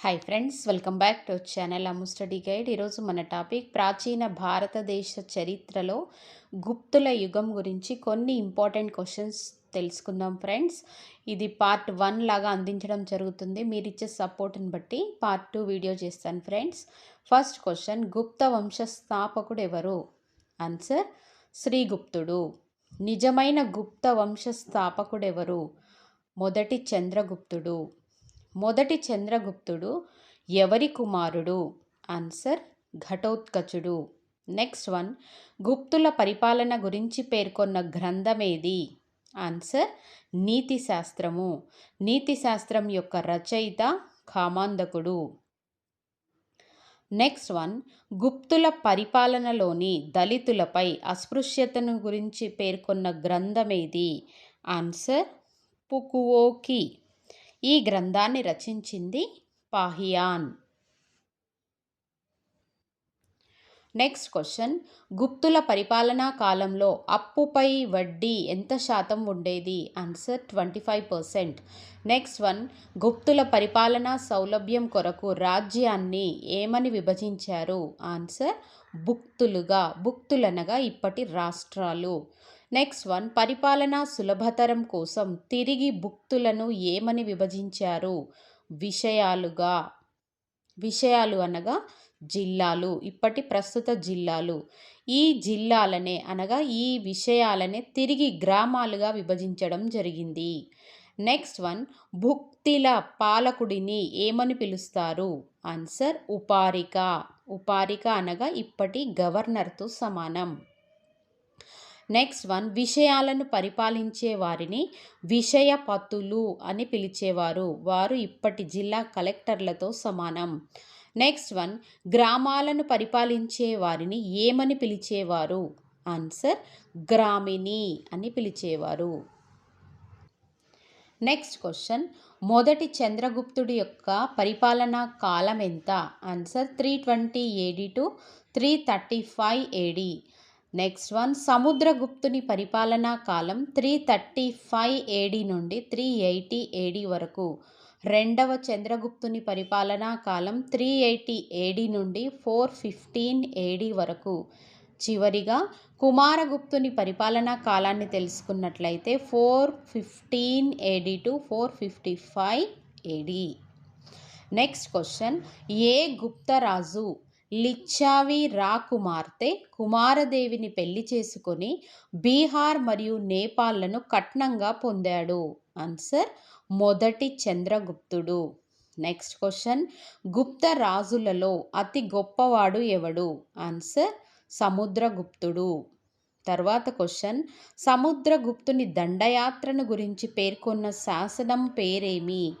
Hi friends welcome back to channel Ammu study guide ఈరోజు మన topic ప్రాచీన భారతదేశ చరిత్రలో గుప్తుల యుగం గురించి కొన్ని ఇంపార్టెంట్ క్వశ్చన్స్ తెలుసుకుందాం ఫ్రెండ్స్ ఇది పార్ట్ వన్ లాగా అందించడం జరుగుతుంది. మీరు ఇచ్చే సపోర్ట్ని బట్టి పార్ట్ టూ వీడియో చేస్తాను ఫ్రెండ్స్ ఫస్ట్ క్వశ్చన్ గుప్త వంశ స్థాపకుడు ఎవరు ఆన్సర్ శ్రీగుప్తుడు నిజమైన గుప్త వంశ స్థాపకుడు ఎవరు? మొదటి చంద్రగుప్తుడు. మొదటి చంద్రగుప్తుడు ఎవరి కుమారుడు? ఆన్సర్ ఘటోత్కచుడు. నెక్స్ట్ వన్ గుప్తుల పరిపాలన గురించి పేర్కొన్న గ్రంథమేది? ఆన్సర్ నీతి శాస్త్రము నీతి శాస్త్రం యొక్క రచయిత కామాంధకుడు. నెక్స్ట్ వన్ గుప్తుల పరిపాలనలోని దళితులపై అస్పృశ్యతను గురించి పేర్కొన్న గ్రంథమేది? ఆన్సర్ పుకువోకి. ఈ గ్రంథాన్ని రచించింది పాహియాన్. Next question. గుప్తుల పరిపాలనా కాలంలో అప్పుపై వడ్డీ ఎంత శాతం ఉండేది? Answer twenty five percent. Next one. గుప్తుల పరిపాలనా సౌలభ్యం కొరకు రాజ్యాన్ని ఏమని విభజించారు? ఆన్సర్ భుక్తులుగా భుక్తులనగా ఇప్పటి రాష్ట్రాలు. నెక్స్ట్ వన్ పరిపాలన సులభతరం కోసం తిరిగి భుక్తులను ఏమని విభజించారు? విషయాలుగా విషయాలు అనగా జిల్లాలు ఇప్పటి ప్రస్తుత జిల్లాలు. ఈ జిల్లాలనే అనగా ఈ విషయాలనే తిరిగి గ్రామాలుగా విభజించడం జరిగింది. నెక్స్ట్ వన్ భుక్తిల పాలకుడిని ఏమని పిలుస్తారు? ఆన్సర్ ఉపారిక. ఉపారిక అనగా ఇప్పటి గవర్నర్తో సమానం. నెక్స్ట్ వన్ విషయాలను పరిపాలించే వారిని విషయపతులు అని పిలిచేవారు. వారు ఇప్పటి జిల్లా కలెక్టర్లతో సమానం. నెక్స్ట్ వన్ గ్రామాలను పరిపాలించే వారిని ఏమని పిలిచేవారు? ఆన్సర్ గ్రామిణి అని పిలిచేవారు. నెక్స్ట్ క్వశ్చన్ మొదటి చంద్రగుప్తుడి యొక్క పరిపాలనా కాలం ఎంత? Answer three twenty AD to three thirty five AD next one సముద్రగుప్తుని పరిపాలనా కాలం త్రీ థర్టీ ఫైవ్ ఏడి నుండి త్రీ ఎయిటీ ఏడి వరకు. రెండవ చంద్రగుప్తుని పరిపాలనా కాలం త్రీ ఎయిటీ ఏడి నుండి ఫోర్ ఫిఫ్టీన్ ఏడి వరకు. చివరిగా కుమారగుప్తుని పరిపాలనా కాలాన్ని తెలుసుకున్నట్లయితే four fifteen AD to four fifty five AD next question ఏ గుప్తరాజు లిచ్చావి రా కుమార్తె కుమారదేవిని పెళ్ళి చేసుకొని బీహార్ మరియు నేపాల్లను కట్నంగా పొందాడు. ఆన్సర్ మొదటి చంద్రగుప్తుడు. నెక్స్ట్ క్వశ్చన్ గుప్త రాజులలో అతి గొప్పవాడు ఎవడు? ఆన్సర్ సముద్రగుప్తుడు. తర్వాత క్వశ్చన్ సముద్రగుప్తుని దండయాత్రను గురించి పేర్కొన్న శాసనం పేరేమి?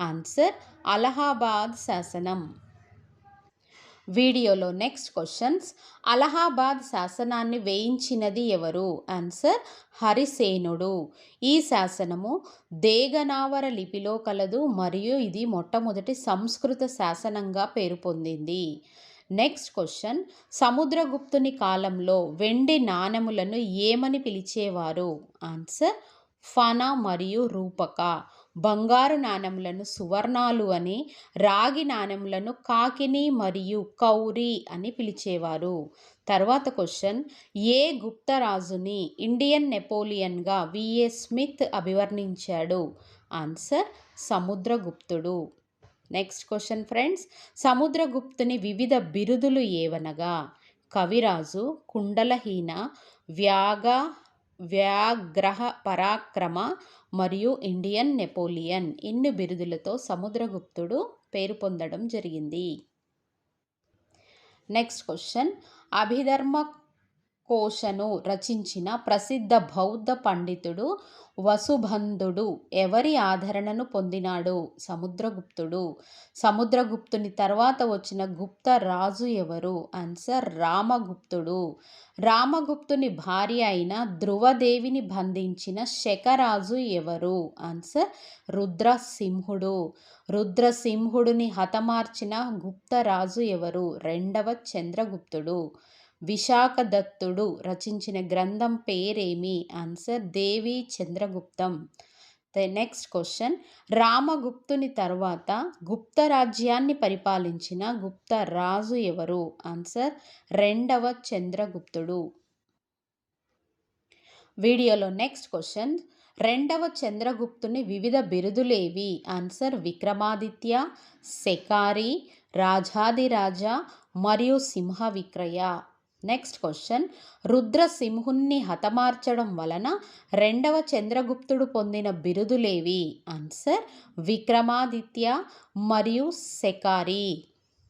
ఆన్సర్ అలహాబాద్ శాసనం. వీడియోలో నెక్స్ట్ క్వశ్చన్స్ అలహాబాద్ శాసనాన్ని వేయించినది ఎవరు? ఆన్సర్ హరిసేనుడు. ఈ శాసనము దేగనావర లిపిలో కలదు మరియు ఇది మొట్టమొదటి సంస్కృత శాసనంగా పేరు పొందింది. నెక్స్ట్ క్వశ్చన్ సముద్రగుప్తుని కాలంలో వెండి నాణెములను ఏమని పిలిచేవారు? ఆన్సర్ ఫనా మరియు రూపక. బంగారు నాణెములను సువర్ణాలు అని రాగి నాణెములను కాకిని మరియు కౌరి అని పిలిచేవారు. తర్వాత క్వశ్చన్ ఏ గుప్తరాజుని ఇండియన్ నెపోలియన్గా విఏ స్మిత్ అభివర్ణించాడు? ఆన్సర్ సముద్రగుప్తుడు. నెక్స్ట్ క్వశ్చన్ ఫ్రెండ్స్ సముద్రగుప్తుని వివిధ బిరుదులు ఏవనగా? కవిరాజు కుండలహీన వ్యాగ వ్యాగ్రహ పరాక్రమ మరియు ఇండియన్ నెపోలియన్ ఇన్ని బిరుదులతో సముద్రగుప్తుడు పేరు పొందడం జరిగింది. Next question. అభిధర్మ కోశను రచించిన ప్రసిద్ధ బౌద్ధ పండితుడు వసుబంధుడు ఎవరి ఆదరణను పొందినాడు? సముద్రగుప్తుడు. సముద్రగుప్తుని తర్వాత వచ్చిన గుప్త రాజు ఎవరు? ఆన్సర్ రామగుప్తుడు. రామగుప్తుని భార్య అయిన ధ్రువదేవిని బంధించిన శకరాజు ఎవరు? ఆన్సర్ రుద్రసింహుడు. రుద్రసింహుడిని హతమార్చిన గుప్తరాజు ఎవరు? రెండవ చంద్రగుప్తుడు. విశాఖదత్తుడు రచించిన గ్రంథం పేరేమి? Answer Devi Chandraguptam. The next question. రామగుప్తుని తర్వాత గుప్త రాజ్యాన్ని పరిపాలించిన గుప్త రాజు ఎవరు? ఆన్సర్ రెండవ చంద్రగుప్తుడు. వీడియోలో నెక్స్ట్ క్వశ్చన్. రెండవ చంద్రగుప్తుని వివిధ బిరుదులేవి? ఆన్సర్ విక్రమాదిత్య శకారి రాజాదిరాజా మరియు సింహ విక్రయ. నెక్స్ట్ క్వశ్చన్ రుద్రసింహుణ్ణి హతమార్చడం వలన రెండవ చంద్రగుప్తుడు పొందిన బిరుదులేవి? ఆన్సర్ విక్రమాదిత్య మరియు శకారి.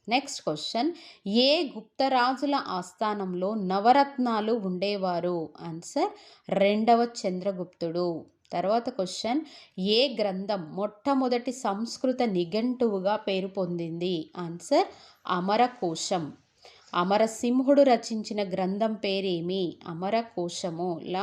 నెక్స్ట్ క్వశ్చన్ ఏ గుప్తరాజుల ఆస్థానంలో నవరత్నాలు ఉండేవారు? ఆన్సర్ రెండవ చంద్రగుప్తుడు. తర్వాత క్వశ్చన్ ఏ గ్రంథం మొట్టమొదటి సంస్కృత నిఘంటువుగా పేరు పొందింది? ఆన్సర్ అమరకోశం. అమరసింహుడు రచించిన గ్రంథం పేరేమి? అమరకోశము.